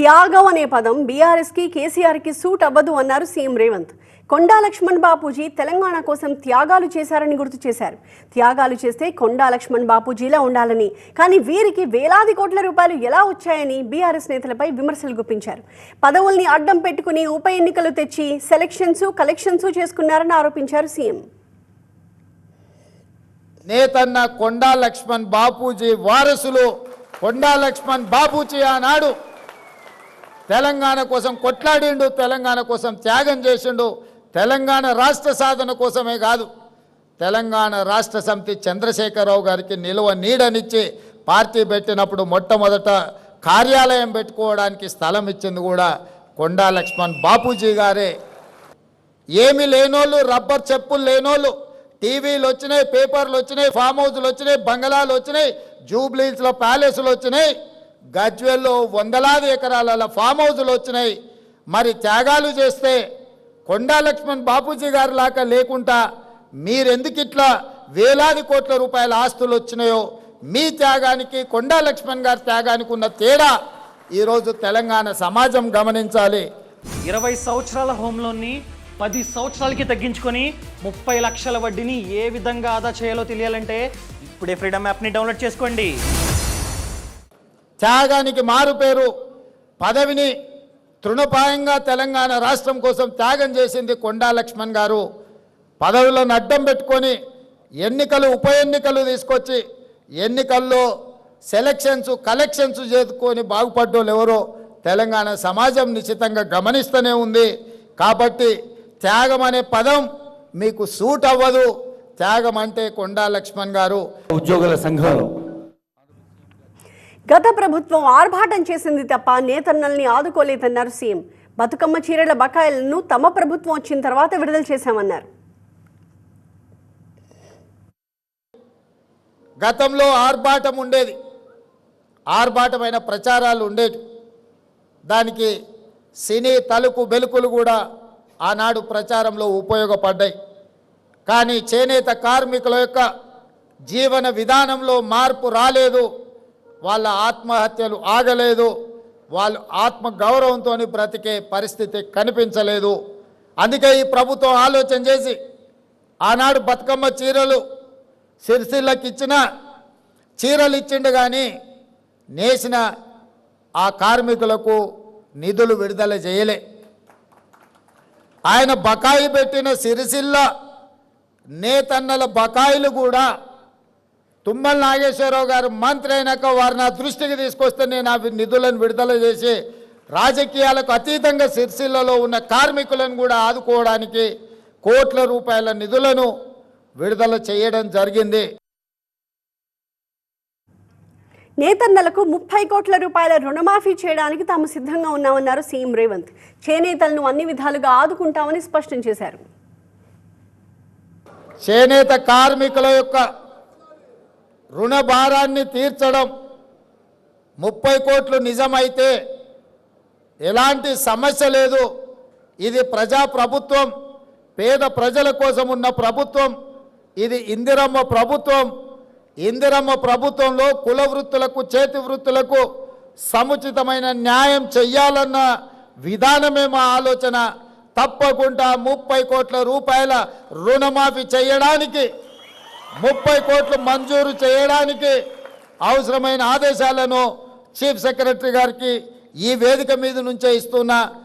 త్యాగం అనే పదం బీఆర్ఎస్కి కేసీఆర్కి సూట్ అవ్వదు అన్నారు సీఎం రేవంత్. కొండా లక్ష్మణ్ బాపూజీ తెలంగాణ కోసం త్యాగాలు చేశారని గుర్తు చేశారు. త్యాగాలు చేస్తే కొండా లక్ష్మణ్ బాపూజీలా ఉండాలని కానీ వీరికి వేలాది కోట్ల రూపాయలు ఎలా వచ్చాయని బీఆర్ఎస్ నేతలపై విమర్శలు గుప్పించారు. పదవుల్ని అడ్డం పెట్టుకుని ఉప ఎన్నికలు తెచ్చి సెలక్షన్స్ కలెక్షన్స్ చేసుకున్నారని ఆరోపించారు సీఎం. నేతన్న కొండా లక్ష్మణ్ బాపూజీ వారసులు కొండా లక్ష్మణ్ బాపూజీ ఆనాడు తెలంగాణ కోసం కొట్లాడిండు తెలంగాణ కోసం త్యాగం చేసిండు. తెలంగాణ రాష్ట్ర సాధన కోసమే కాదు తెలంగాణ రాష్ట్ర సమితి చంద్రశేఖరరావు గారికి నిలువ నీడనిచ్చి పార్టీ పెట్టినప్పుడు మొట్టమొదట కార్యాలయం పెట్టుకోవడానికి స్థలం ఇచ్చింది కూడా కొండా లక్ష్మణ్ బాపూజీ గారే. ఏమి లేనోళ్ళు రబ్బర్ చెప్పులు లేనోళ్ళు టీవీలు వచ్చినాయి పేపర్లు వచ్చినాయి ఫామ్ హౌస్లు వచ్చినాయి బంగళాలు వచ్చినాయి జూబ్లీస్లో ప్యాలెస్లు వచ్చినాయి. గజ్వెల్లో వందలాది ఎకరాల ఫామ్ హౌస్లు వచ్చినాయి. మరి త్యాగాలు చేస్తే కొండా లక్ష్మణ్ బాపూజీ గారు లాగా లేకుండా మీరెందుకు ఇట్లా వేలాది కోట్ల రూపాయల ఆస్తులు వచ్చినాయో మీ త్యాగానికి కొండా లక్ష్మణ్ గారి త్యాగానికి ఉన్న తేడా ఈరోజు తెలంగాణ సమాజం గమనించాలి. ఇరవై సంవత్సరాల హోమ్ లోన్ని పది సంవత్సరాలకి తగ్గించుకొని ముప్పై లక్షల వడ్డీని ఏ విధంగా ఆదా చేయాలో తెలియాలంటే ఇప్పుడే ఫ్రీడమ్ యాప్ని డౌన్లోడ్ చేసుకోండి. త్యాగానికి మారు పేరు. పదవిని తృణపాయంగా తెలంగాణ రాష్ట్రం కోసం త్యాగం చేసింది కొండా లక్ష్మణ్ గారు. పదవులను అడ్డం పెట్టుకొని ఎన్నికలు ఉప ఎన్నికలు తీసుకొచ్చి ఎన్నికల్లో సెలక్షన్స్ కలెక్షన్స్ చేసుకొని బాగుపడ్డోళ్ళు ఎవరో తెలంగాణ సమాజం నిశ్చితంగా గమనిస్తూనే ఉంది. కాబట్టి త్యాగం అనే పదం మీకు సూట్ అవ్వదు త్యాగం అంటే కొండా లక్ష్మణ్ గారు. ఉద్యోగుల సంఘం గత ప్రభుత్వం ఆర్భాటం చేసింది తప్ప నేతన్నల్ని ఆదుకోలేదన్నారు సీఎం బతుకమ్మ చీరల బకాయిలను తమ ప్రభుత్వం వచ్చిన తర్వాత విడుదల చేశామన్నారు. గతంలో ఆర్భాటం ఉండేది. ఆర్భాటమైన ప్రచారాలు ఉండేవి. దానికి సినీ తలుకు బెలుకులు కూడా ఆనాడు ప్రచారంలో ఉపయోగపడ్డాయి. కానీ చేనేత కార్మికుల యొక్క జీవన విధానంలో మార్పు రాలేదు. వాళ్ళ ఆత్మహత్యలు ఆగలేదు వాళ్ళు ఆత్మ గౌరవంతో బ్రతికే పరిస్థితి కనిపించలేదు. అందుకే ఈ ప్రభుత్వం ఆలోచన చేసి ఆనాడు బతుకమ్మ చీరలు సిరిసిల్లకి ఇచ్చిన చీరలు ఇచ్చిండు కానీ నేసిన ఆ కార్మికులకు నిధులు విడుదల చేయలే. ఆయన బకాయి పెట్టిన సిరిసిల్ల నేతన్నల బకాయిలు కూడా తుమ్మల నాగేశ్వరరావు గారు మంత్రి అయినాక వారు నా దృష్టికి తీసుకొస్తే నేను ఆ నిధులను విడుదల చేసి రాజకీయాలకు అతీతంగా సిరిసిల్లలో ఉన్న కార్మికులను కూడా ఆదుకోవడానికి కోట్ల రూపాయల నిధులను విడుదల చేయడం జరిగింది. నేతన్నలకు ముప్పై కోట్ల రూపాయల రుణమాఫీ చేయడానికి తాము సిద్ధంగా ఉన్నామన్నారు సీఎం రేవంత్. చేనేతలను అన్ని విధాలుగా ఆదుకుంటామని స్పష్టం చేశారు. చేనేత కార్మికుల యొక్క రుణ భారాన్ని తీర్చడం ముప్పై కోట్లు నిజమైతే ఎలాంటి సమస్య లేదు. ఇది ప్రజా ప్రభుత్వం పేద ప్రజల కోసం ఉన్న ప్రభుత్వం ఇది ఇందిరమ్మ ప్రభుత్వం. ఇందిరమ్మ ప్రభుత్వంలో కుల వృత్తులకు చేతి వృత్తులకు సముచితమైన న్యాయం చెయ్యాలన్న విధానమే మా ఆలోచన. తప్పకుండా ముప్పై కోట్ల రూపాయల రుణమాఫీ చేయడానికి ముప్పై కోట్లు మంజూరు చేయడానికి అవసరమైన ఆదేశాలను చీఫ్ సెక్రటరీ గారికి ఈ వేదిక మీద నుంచే ఇస్తున్నా.